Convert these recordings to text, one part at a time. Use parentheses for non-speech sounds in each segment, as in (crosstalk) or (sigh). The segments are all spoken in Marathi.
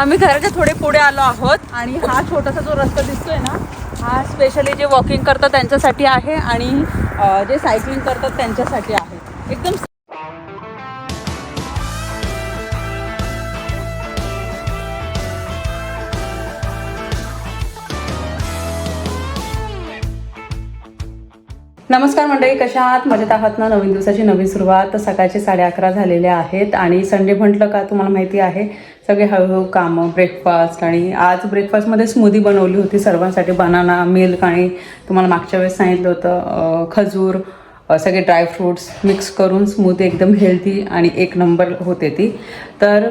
आम्ही घराच्या थोडे पुढे आलो आहोत आणि हा छोटासा जो रस्ता दिसतोय ना हा स्पेशली जे वॉकिंग करतात त्यांच्यासाठी आहे आणि जे सायकलिंग करतात त्यांच्यासाठी आहे. एकदम नमस्कार मंडळी कशा आहात? मजेत आहात ना? नवीन दिवसाची नवीन सुरुवात. तर सकाळचे साडे अकरा झालेले आहेत आणि संडे म्हटलं का तुम्हाला माहिती आहे? सगळे हळूहळू कामं ब्रेकफास्ट आणि आज ब्रेकफास्टमध्ये स्मूदी बनवली होती सर्वांसाठी. बनाना मिल्क आणि तुम्हाला मागच्या वेळेस सांगितलं होतं खजूर सगळे ड्रायफ्रूट्स मिक्स करून स्मूदी एकदम हेल्दी आणि एक नंबर होते ती. तर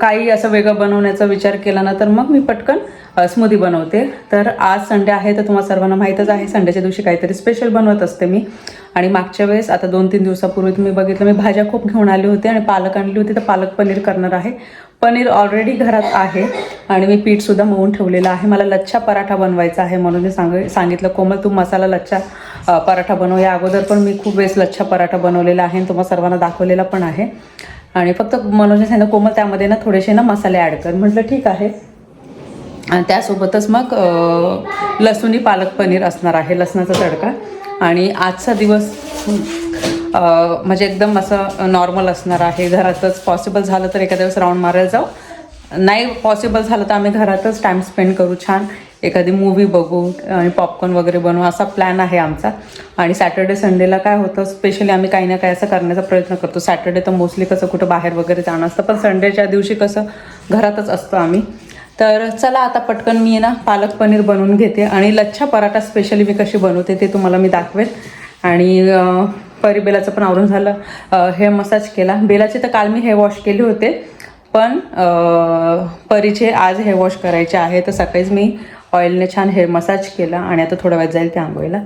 काही असं वेगळं बनवण्याचा विचार केला ना तर मग मी पटकन स्मूदी बनवते. तर आज संडे आहे तर तुम्हाला सर्वांना माहीतच आहे संडेच्या दिवशी काहीतरी स्पेशल बनवत असते मी. आणि मागच्या वेळेस आता दोन तीन दिवसापूर्वी तुम्ही बघितलं मी भाज्या खूप घेऊन आली होती आणि पालक आणली होती तर पालक पनीर करणार आहे. पनीर ऑलरेडी घरात आहे आणि मी पीठसुद्धा मळून ठेवलेलं आहे. मला लच्छा पराठा बनवायचा आहे म्हणून मी सांग सांगितलं कोमल तू मसाला लच्छा पराठा बनव. या अगोदर पण मी खूप वेळेस लच्छा पराठा बनवलेला आहे आणि तुम्हाला सर्वांना दाखवलेला पण आहे. आणि फक्त मनोजने सांगितलं कोमल त्यामध्ये ना थोडेसे ना मसाले ॲड कर. म्हटलं ठीक आहे. आणि त्यासोबतच मग लसूणी लसुणी पालक पनीर असणार आहे लसणाचा तडका. आणि आजचा दिवस म्हणजे एकदम असं नॉर्मल असणार आहे. घरातच पॉसिबल झालं तर एखाद्या दिवस राऊंड मारायला जाऊ. नाही पॉसिबल झालं तर आम्ही घरातच टाईम स्पेंड करू छान. एखादी मूवी बघू आणि पॉपकॉर्न वगैरे बनवू असा प्लॅन आहे आमचा. आणि सॅटर्डे संडेला काय होतं स्पेशली आम्ही काही ना काही असं करण्याचा प्रयत्न करतो. सॅटर्डे तर मोस्टली कसं कुठं बाहेर वगैरे जाणं असतं पण संडेच्या दिवशी कसं घरातच असतो आम्ही. तर चला आता पटकन मी ना पालक पनीर बनवून घेते आणि लच्छा पराठा स्पेशली मी कशी बनवते ते तुम्हाला मी दाखवेल आणि परी बेलाचं पण आवरून झालं. हे मसाज केला. बेलाचे तर काल मी हे वॉश केले होते पण परीचे आज हे वॉश करायचे आहे. तर सकाळीच मी ऑइलने छान हेअर मसाज केला आणि आता थोडा वेळ जाईल ते आंघोळीला.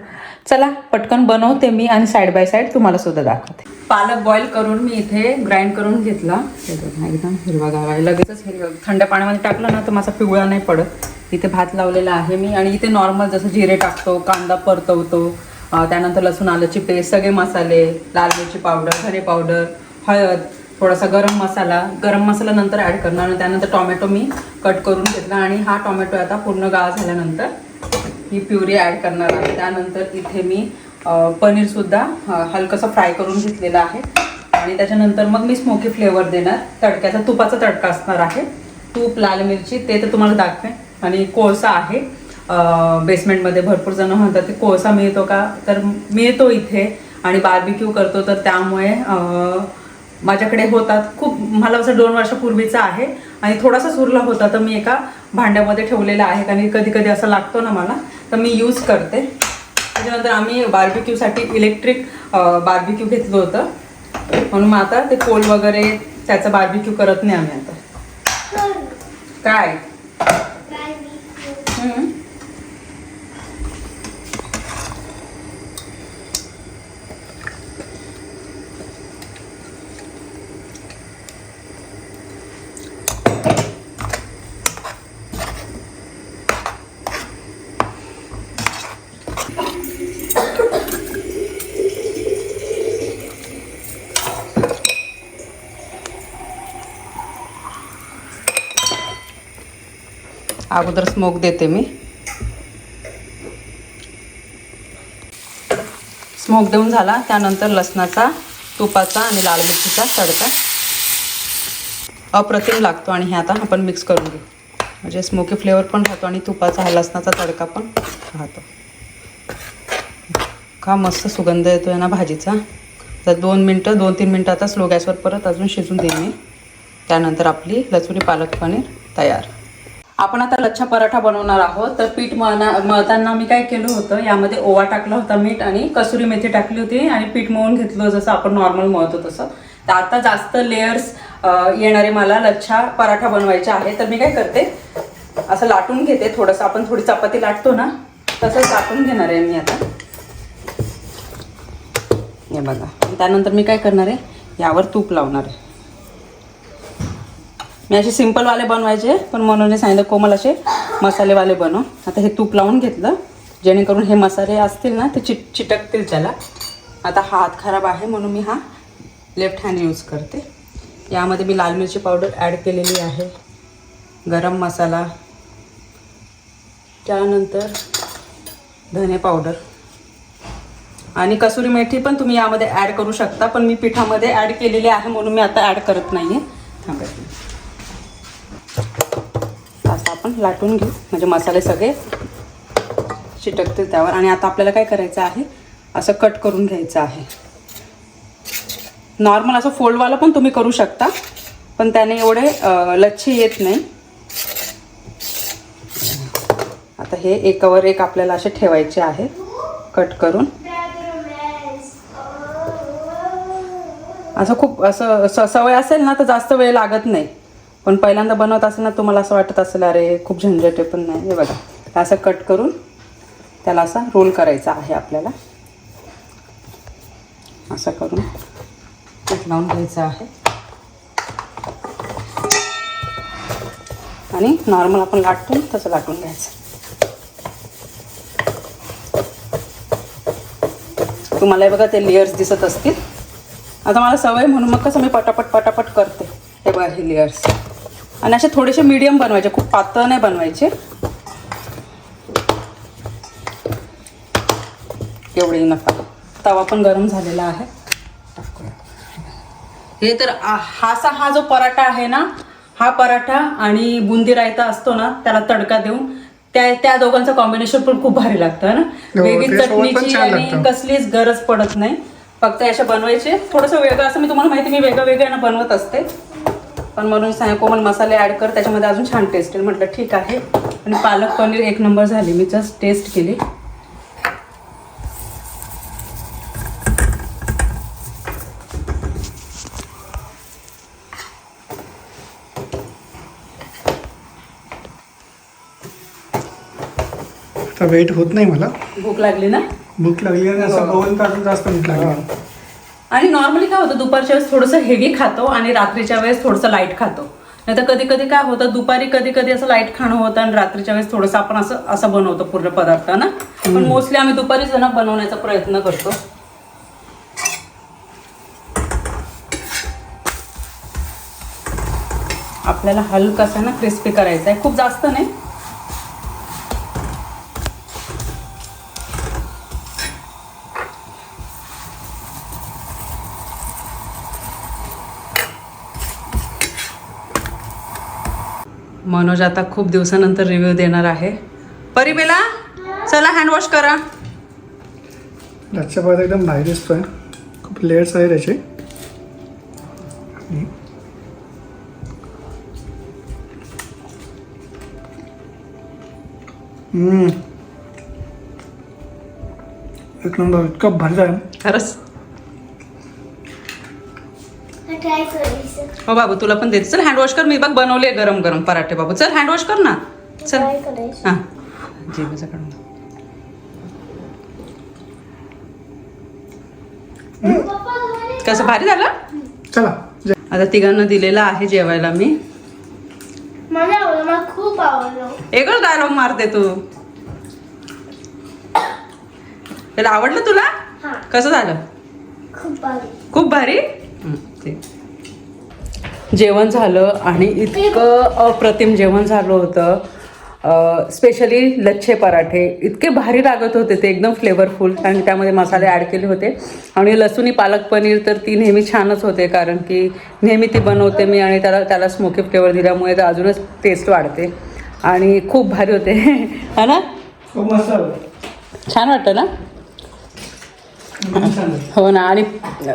चला पटकन बनवते मी आणि साईड बाय साईड तुम्हाला सुद्धा दाखवते. पालक बॉईल करून मी इथे ग्राइंड करून घेतला. एकदम हिरवा गावा आहे. लगेचच हिरवा थंड पाण्यामध्ये टाकलं ना तर माझा पिवळा नाही पडत. इथे भात लावलेला आहे मी आणि इथे नॉर्मल जसं जिरे टाकतो कांदा परतवतो त्यानंतर लसूण आल्याची पेस्ट सगळे मसाले लाल मिरची पावडर धने पावडर हळद थोडासा गरम मसाला गरम मसाला नंतर ॲड करणार आणि त्यानंतर टॉमॅटो मी कट करून घेतला आणि हा टॉमॅटो आता पूर्ण गाळ झाल्यानंतर ही प्युरी ॲड करणार आहे. त्यानंतर इथे मी पनीरसुद्धा हलकंसं फ्राय करून घेतलेलं आहे. आणि त्याच्यानंतर मग मी स्मोकी फ्लेवर देणार. तडक्याचा तुपाचा तडका असणार आहे. तूप लाल मिरची ते तर तुम्हाला दाखवेन. आणि कोळसा आहे. बेसमेंटमध्ये भरपूर जण म्हणतात की कोळसा मिळतो का? तर मिळतो इथे. आणि बार्बिक्यू करतो तर त्यामुळे माझ्याकडे होतात. खूप मला असं दोन वर्षापूर्वीचा आहे आणि थोडासा उरला होता तर मी एका भांड्यामध्ये ठेवलेला आहे कारण कधी कधी असं लागतो ना मला तर मी यूज करते. त्याच्यानंतर आम्ही बार्बिक्यूसाठी इलेक्ट्रिक बार्बिक्यू घेतलं होतं. म्हणून मग आता ते कोल वगैरे त्याचा बार्बिक्यू करत नाही आम्ही आता. काय? अगोदर स्मोक देते मी. स्मोक देऊन झाला. त्यानंतर लसणाचा तुपाचा आणि लाल मिरचीचा तडका. अप्रतिम लागतो आणि हे आता आपण मिक्स करून घेऊ. म्हणजे स्मोकी फ्लेवर पण राहतो आणि तुपाचा हा लसणाचा तडका पण राहतो. का मस्त सुगंध येतो आहे ना भाजीचा. तर दोन मिनटं दोन तीन मिनटं आता स्लो गॅसवर परत अजून शिजून देईन मी. त्यानंतर आपली लसुरी पालक पनीर तयार. आपण आता लच्छा पराठा बनवणार आहोत. तर पीठ मळना मळताना मी काय केलं होतं यामध्ये ओवा टाकला होता मीठ आणि कसुरी मेथी टाकली होती आणि पीठ मळून घेतलं जसं आपण नॉर्मल मळतो तसं. तर आता जास्त लेयर्स येणारे मला लच्छा पराठा बनवायचे आहे तर मी काय करते असं लाटून घेते. थोडंसं आपण थोडी चपाती लाटतो ना तसंच लाटून घेणार आहे मी आता. हे बघा. त्यानंतर मी काय करणार आहे यावर तूप लावणार आहे. मी असे सिम्पलवाले बनवायचे पण म्हणून सांगितलं कोमल असे मसालेवाले बनव. आता हे तूप लावून घेतलं जेणेकरून हे मसाले असतील ना ते चिट चिटकतील त्याला. आता हा हात खराब आहे म्हणून मी हा लेफ्ट हँड यूज करते. यामध्ये मी लाल मिरची पावडर ॲड केलेली आहे. गरम मसाला. त्यानंतर धने पावडर आणि कसुरी मेथी पण तुम्ही यामध्ये ॲड करू शकता पण मी पिठामध्ये ॲड केलेली आहे म्हणून मी आता ॲड करत नाही आहे थांबायचं आपण लाटून घेऊ. म्हणजे मसाले सगळे चिटकतील त्यावर. आणि आता आपल्याला काय करायचं आहे? असं कट करून घ्यायचं आहे. नॉर्मल असं फोल्डवाला पण तुम्ही करू शकता. पण त्याने एवढे लच्छे येत नाही. आता हे एकावर एक आपल्याला असे ठेवायचे आहे. कट करून. असं खूप असं सवय असेल ना तर जास्त वेळ लागत नाही. पण पहिल्यांदा बनवत असताना तुम्हाला असं वाटत असेल अरे खूप झंझट आहे पण नाही. हे बघा असं कट करून त्याला असा रोल करायचा आहे आपल्याला. असं करून लावून घ्यायचं आहे. आणि नॉर्मल आपण लाटून तसं लाटून घ्यायचं. तुम्हाला बघा ते लेयर्स दिसत असतील. आता मला सवय म्हणून मग कसं मी पटापट पटापट करते. हे बघा हे लेयर्स आणि असे थोडेसे मीडियम बनवायचे खूप पातळ नाही बनवायचे. एवढे नका तवा पण गरम झालेला आहे. हे तर हा असा हा जो पराठा आहे ना हा पराठा आणि बुंदी रायता असतो ना त्याला तडका देऊन त्या त्या दोघांचं कॉम्बिनेशन पण खूप भारी लागतं ना? हो, वेगळी चटणीची आणि. कसलीच गरज पडत नाही. फक्त अशा बनवायचे. थोडंसं वेगळं असं मी तुम्हाला माहिती मी वेगळं वेगळं ना बनवत असते. पण म्हणून सांग कोमल मसाले ॲड कर त्याच्यामध्ये अजून छान टेस्ट येईल. म्हटलं ठीक आहे. आणि पालक पनीर एक नंबर झाली. मी जस्ट टेस्ट केली. वेट होत नाही मला. भूक लागली ना? भूक लागली आणि असं दोन तास जास्त भूक लागली. आणि नॉर्मली काय होतं दुपारच्या वेळेस थोडंसं हेवी खातो आणि रात्रीच्या वेळेस थोडंसं लाइट खातो. नाही तर कधी कधी काय होतं दुपारी कधी कधी असं लाइट खाणं होतं आणि रात्रीच्या वेळेस थोडंसं आपण असं असं बनवतो पूर्ण पदार्थ ना? पण मोस्टली आम्ही दुपारीच ना बनवण्याचा प्रयत्न करतो. आपल्याला हलकासा ना क्रिस्पी करायचा आहे खूप जास्त नाही. मनोज आता खूप दिवसानंतर रिव्ह्यू देणार आहे. परिबेला चला हँडवॉश करा. लच्छा पराठा एकदम भारी दिसतोय. खूप लेअर्स आहे त्याचे. एक नंबर इतका भारी आहे. खरंच ट्राय करायचं हो बाबू तुला पण देते. चल हँडवॉश कर. मी बघ बनवले गरम गरम पराठे बाबू. चल हँडवॉश कर ना. चल. हां. जेवायचं काढून कसं भारी झालं? चला. आता तिघांना दिलेलं आहे जेवायला मी. मला आवडलं मला खूप आवडलं. एकच डायलॉग मारते तू. त्याला आवडलं तुला? हा. कसं झालं? खूप भारी. खूप भारी? ठीक. जेवण झालं आणि इतकं अप्रतिम जेवण झालं होतं. स्पेशली लच्छे पराठे. इतके भारी लागत होते ते एकदम फ्लेवरफुल आणि त्यामध्ये मसाले ॲड केले होते. आणि लसूणी पालक पनीर तर ती नेहमी छानच होते कारण की नेहमी ती बनवते मी आणि त्याला त्याला स्मोकी फ्लेवर दिल्यामुळे तर अजूनच टेस्ट वाढते. आणि खूप भारी होते. है ना. छान वाटतं ना. हो ना. आणि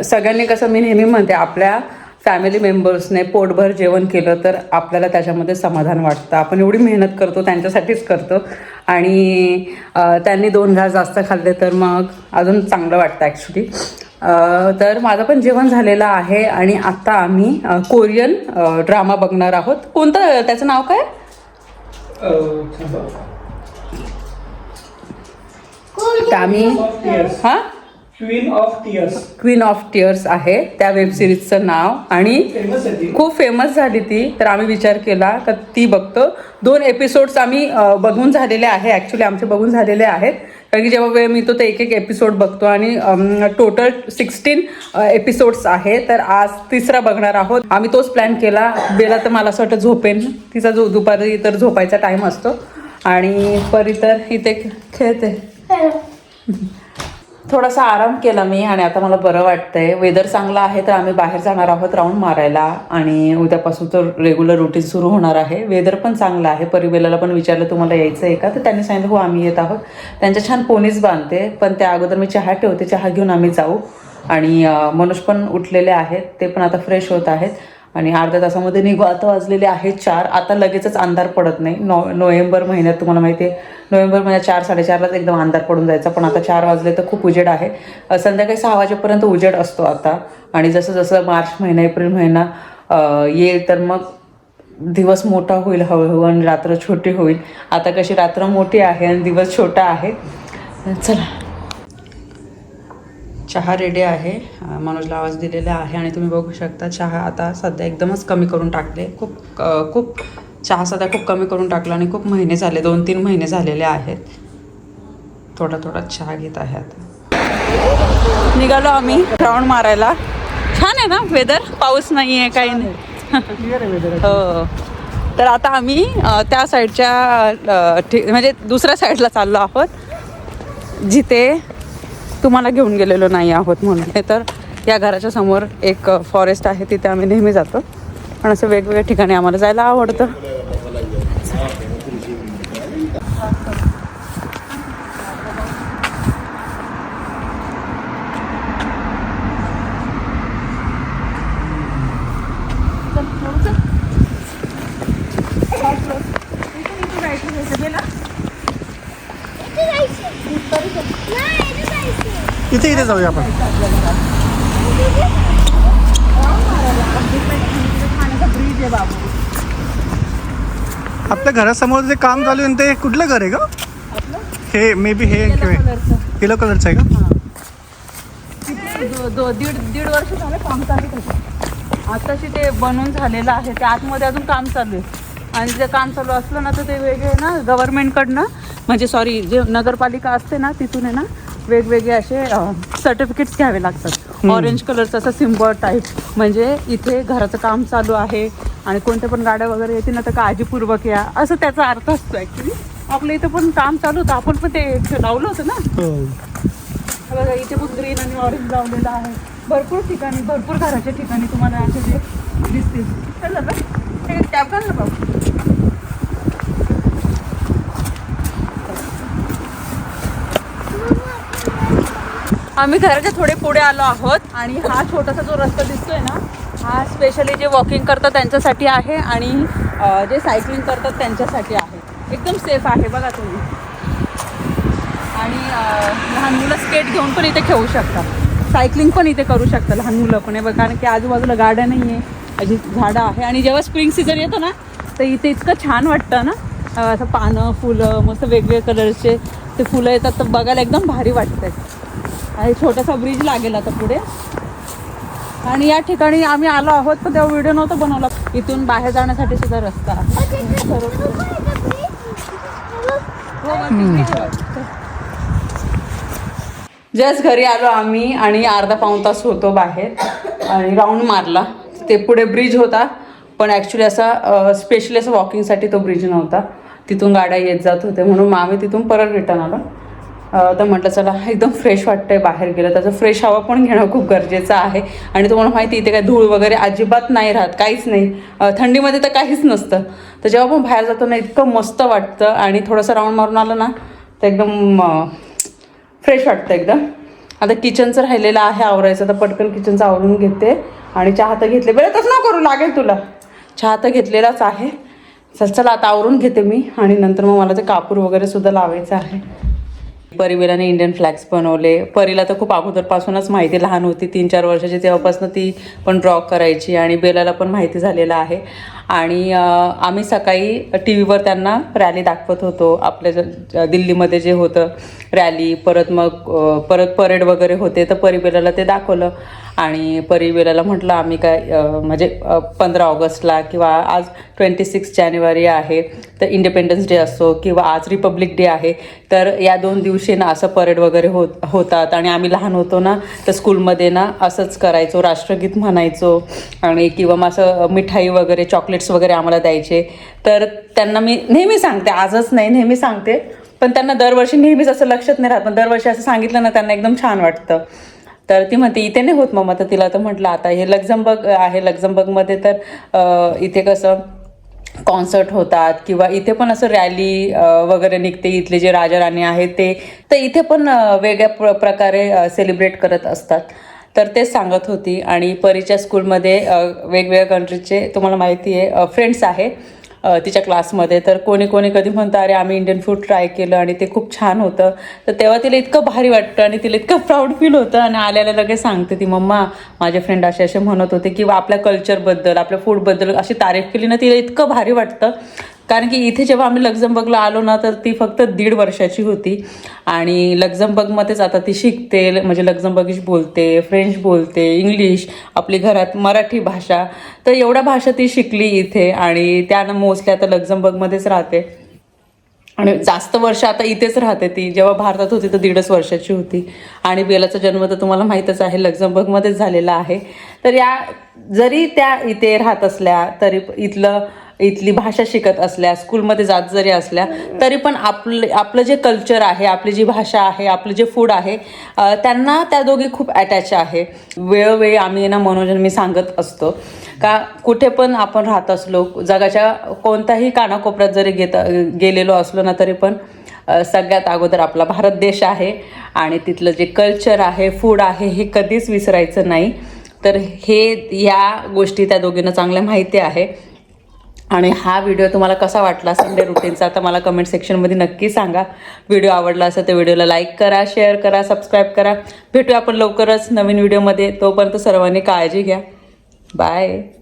सगळ्यांनी कसं मी नेहमी म्हणते आपल्या फॅमिली मेंबर्सने पोटभर जेवण केलं तर आपल्याला त्याच्यामध्ये समाधान वाटतं. आपण एवढी मेहनत करतो त्यांच्यासाठीच करतो. आणि त्यांनी दोन घास जास्त खाल्ले तर मग अजून चांगलं वाटतं ॲक्च्युली तर माझं पण जेवण झालेलं आहे आणि आत्ता आम्ही कोरियन ड्रामा बघणार आहोत. कोणतं त्याचं नाव काय? आम्ही. हां? Queen of tears queen of tears आहे. त्या वेब सिरीजचं नाव. आणि फेमस आहे ती. खूप फेमस झाली ती. तर आम्ही विचार केला का ती बघतो. दोन एपिसोड्स आम्ही अ, बघून झालेले आहे. ॲक्च्युली आमचे बघून झालेले आहेत. कारण की जेव्हा वेळ मिळतो तर एक एक एपिसोड बघतो. आणि टोटल सिक्स्टीन एपिसोड्स आहे. तर आज तिसरा बघणार आहोत. आम्ही तोच प्लॅन केला. बेला तर मला असं वाटतं झोपेन. तिचा जो दुपारी तर झोपायचा टाईम असतो. आणि परी तर इथे खेळते. (laughs) थोडासा आराम केला मी आणि आता मला बरं वाटतंय. वेदर चांगला आहे तर आम्ही बाहेर जाणार आहोत राऊंड मारायला आणि उद्यापासून तर रेग्युलर रुटीन सुरू होणार आहे. वेदर पण चांगलं आहे. परिवेलाला पण विचारलं तुम्हाला यायचं आहे का? तर त्यांनी सांगितलं हो आम्ही येत आहोत. त्यांच्या छान पोनीच बांधते पण त्या अगोदर मी चहा ठेवते. चहा घेऊन आम्ही जाऊ. आणि मनोज पण उठलेले आहेत. ते पण आता फ्रेश होत आहेत. आणि अर्ध्या तासामध्ये निघू. आता वाजलेले आहेत चार. आता लगेचच अंधार पडत नाही. नो नोव्हेंबर महिन्यात तुम्हाला माहिती आहे नोव्हेंबर महिन्यात चार साडेचारलाच एकदम अंधार पडून जायचा. पण आता चार वाजले तर खूप उजेड आहे. संध्याकाळी सहा वाजेपर्यंत उजेड असतो आता. आणि जसं जसं मार्च महिना एप्रिल महिना येईल तर मग दिवस मोठा होईल हळूहळू आणि रात्र छोटी होईल. आता कशी रात्र मोठी आहे आणि दिवस छोटा आहे. चला. चहा रेडी आहे. मनोजला आवाज दिलेला आहे आणि तुम्ही बघू शकता चहा आता सध्या एकदमच कमी करून टाकले. खूप खूप चहा सध्या खूप कमी करून टाकला आणि खूप महिने झाले दोन तीन महिने झालेले आहेत. थोडा थोडा चहा घेत आहे आता. निघालो आम्ही राऊंड मारायला. छान आहे ना वेदर पाऊस नाही. आहे. काही नाही हो. तर आता आम्ही त्या साईडच्या म्हणजे दुसऱ्या साईडला चाललो आहोत. जिथे तुम्हाला घेऊन गेलेलो नाही आहोत म्हणून. हे तर या घराच्या समोर एक फॉरेस्ट आहे तिथे आम्ही नेहमी जातो. पण असं वेगवेगळ्या ठिकाणी आम्हाला जायला आवडतं. इथे इथे जाऊया आपण. आपल्या घरासमोर जे काम चालू आहे ते कुठलं घर आहे का हे मे बी हे येलो कलरचं आहे का? दीड दीड वर्ष झालं काम चालू आताशी ते बनवून झालेलं आहे. ते आतमध्ये अजून काम चालू आहे. आणि जे काम चालू असलं ना तर ते वेगळे ना गव्हर्नमेंटकडनं म्हणजे सॉरी जे नगरपालिका असते ना तिथून आहे ना वेगवेगळे असे सर्टिफिकेट्स घ्यावे लागतात. ऑरेंज कलरचं असं सिम्बॉल टाईप म्हणजे इथे घराचं काम चालू आहे आणि कोणत्या पण गाड्या वगैरे येतील ना तर काळजीपूर्वक या. असं त्याचा अर्थ असतो ॲक्च्युली आपल्या इथं पण काम चालू होतं. आपण पण ते लावलं होतं ना. हो. बघा इथे पण ग्रीन आणि ऑरेंज लावलेलं आहे. भरपूर ठिकाणी भरपूर घराच्या ठिकाणी तुम्हाला असे ते दिसतील. हे टॅप कर ना बाबू. आम्ही घराच्या थोडे पुढे आलो आहोत आणि हा छोटासा जो रस्ता दिसतोय ना हा स्पेशली जे वॉकिंग करतात त्यांच्यासाठी आहे आणि जे सायकलिंग करतात त्यांच्यासाठी आहे. एकदम सेफ आहे बघा तुम्ही. आणि लहान मुलं स्केट घेऊन पण इथे खेळू शकतात. सायकलिंग पण इथे करू शकतात लहान मुलं पण. आहे बघा कारण की आजूबाजूला गाड्या नाही आहे अशी झाडं आहे. आणि जेव्हा स्प्रिंग सीझन येतो ना तर इथे इतकं छान वाटतं ना. असं पानं फुलं मस्त वेगवेगळे कलरचे ते फुलं येतात तर बघायला एकदम भारी वाटतंय. आणि छोटासा ब्रिज लागेल आता पुढे. आणि या ठिकाणी आम्ही आलो आहोत पण तेव्हा व्हिडिओ नव्हता बनवला. इथून बाहेर जाण्यासाठी सुद्धा रस्ता. जस्ट घरी आलो आम्ही आणि अर्धा पाऊण तास होतो बाहेर. आणि राऊंड मारला. ते पुढे ब्रिज होता पण ॲक्च्युली असा स्पेशली असं वॉकिंगसाठी तो ब्रिज नव्हता. तिथून गाड्या येत जात होते म्हणून मग आम्ही तिथून परत रिटर्न आलो. तर म्हटलं चला एकदम फ्रेश वाटतंय बाहेर गेलं. त्याचं फ्रेश हवा पण घेणं खूप गरजेचं आहे. आणि तुम्हाला माहिती इथे काय धूळ वगैरे अजिबात नाही राहत काहीच नाही. थंडीमध्ये तर काहीच नसतं. तर जेव्हा आपण बाहेर जातो ना इतकं मस्त वाटतं आणि थोडंसं राऊंड मारून आलं ना तर एकदम फ्रेश वाटतं एकदम. आता किचनचं राहिलेलं आहे आवरायचं तर पटकन किचनचं आवरून घेते आणि चहा तर घेतले. बरं तसं ना करू लागेल तुला. चहा तर घेतलेलाच आहे. चल चला आता आवरून घेते मी आणि नंतर मग मला ते कापूर वगैरे सुद्धा लावायचं आहे. परिवेलाने इंडियन फ्लॅग्स बनवले. परीला तर खूप अगोदरपासूनच माहिती लहान होती तीन चार वर्षाची तेव्हापासून ती पण ड्रॉ करायची आणि बेलाला पण माहिती झालेलं आहे. आणि आम्ही सकाळी टी व्हीवर त्यांना रॅली दाखवत होतो. आपल्या ज- दिल्लीमध्ये जे होतं रॅली परत मग परत परेड वगैरे होते तर परिबेलाला ते दाखवलं. आणि परिबेलाला म्हटलं आम्ही काय म्हणजे पंधरा ऑगस्टला किंवा आज ट्वेंटी सिक्स जानेवारी आहे तर इंडिपेंडन्स डे असो किंवा आज रिपब्लिक डे आहे तर या दोन दिवशी ना असं परेड वगैरे होत होतात. आणि आम्ही लहान होतो ना तर स्कूलमध्ये ना असंच करायचो राष्ट्रगीत म्हणायचो आणि किंवा मग असं मिठाई वगैरे चॉकलेट चॉकलेट्स वगैरे आम्हाला द्यायचे. तर त्यांना मी नेहमी सांगते आजच नाही नेहमी सांगते. पण त्यांना दरवर्षी नेहमीच असं लक्षात नाही राहत. पण दरवर्षी असं सांगितलं ना त्यांना एकदम छान वाटतं. तर ती म्हणते इथे नाही होत मग तर तिला तर म्हटलं आता हे लक्झमबर्ग आहे लक्झमबर्गमध्ये तर इथे कसं कॉन्सर्ट होतात किंवा इथे पण असं रॅली वगैरे निघते. इथले जे राजा राणी आहेत ते तर इथे पण वेगळ्या प्र प्रकारे सेलिब्रेट करत असतात. तर तेच सांगत होती आणि परीच्या स्कूलमध्ये वेगवेगळ्या कंट्रीचे तुम्हाला माहिती आहे फ्रेंड्स आहे तिच्या क्लासमध्ये तर कोणी कोणी कधी म्हणतं अरे आम्ही इंडियन फूड ट्राय केलं आणि ते खूप छान होतं. तर तेव्हा तिला इतकं भारी वाटतं आणि तिला इतकं प्राऊड फील होतं आणि आल्याला लगेच सांगते ती मम्मा माझे फ्रेंड असे असे म्हणत होते की आपल्या कल्चरबद्दल आपल्या फूडबद्दल अशी तारीफ केली ना तिला इतकं भारी वाटतं. कारण की इथे जेव्हा आम्ही लक्झमबर्गला आलो ना तर ती फक्त दीड वर्षाची होती. आणि लक्झमबर्गमध्येच आता ती शिकते म्हणजे लक्झमबर्गिश बोलते फ्रेंच बोलते इंग्लिश आपली घरात मराठी भाषा. तर एवढ्या भाषा ती शिकली इथे आणि त्यानं मोस्टली आता लक्झमबर्गमध्येच राहते. आणि जास्त वर्ष आता इथेच राहते ती. जेव्हा भारतात होती तर दीडच वर्षाची होती. आणि बेलाचा जन्म तर तुम्हाला माहीतच आहे लक्झमबर्गमध्येच झालेला आहे. तर या जरी त्या इथे राहत असल्या तरी इथलं इथली भाषा शिकत असल्या स्कूलमध्ये जात जरी असल्या तरी पण आपलं आपलं जे कल्चर आहे आपली जी भाषा आहे आपलं जे फूड आहे त्यांना त्या दोघी खूप अटॅच आहे. वेळोवेळी आम्ही ना मनोरंजन मी सांगत असतो. का कुठे पण आपण राहत असलो जगाच्या कोणत्याही कानाकोपऱ्यात जरी घेत गेलेलो असलो ना तरी पण सगळ्यात अगोदर आपला भारत देश आहे आणि तिथलं जे कल्चर आहे फूड आहे हे कधीच विसरायचं नाही. तर हे या गोष्टी त्या दोघींना चांगल्या माहिती आहे. आणि हा व्हिडिओ तुम्हाला कसा वाटला संडे रुटीनचा तर मला कमेंट सेक्शनमध्ये नक्की सांगा. व्हिडिओ आवडला असेल तर व्हिडिओला लाईक करा शेअर करा सबस्क्राईब करा. भेटूया आपण लवकरच नवीन व्हिडिओमध्ये तोपर्यंत सर्वांनी काळजी घ्या. बाय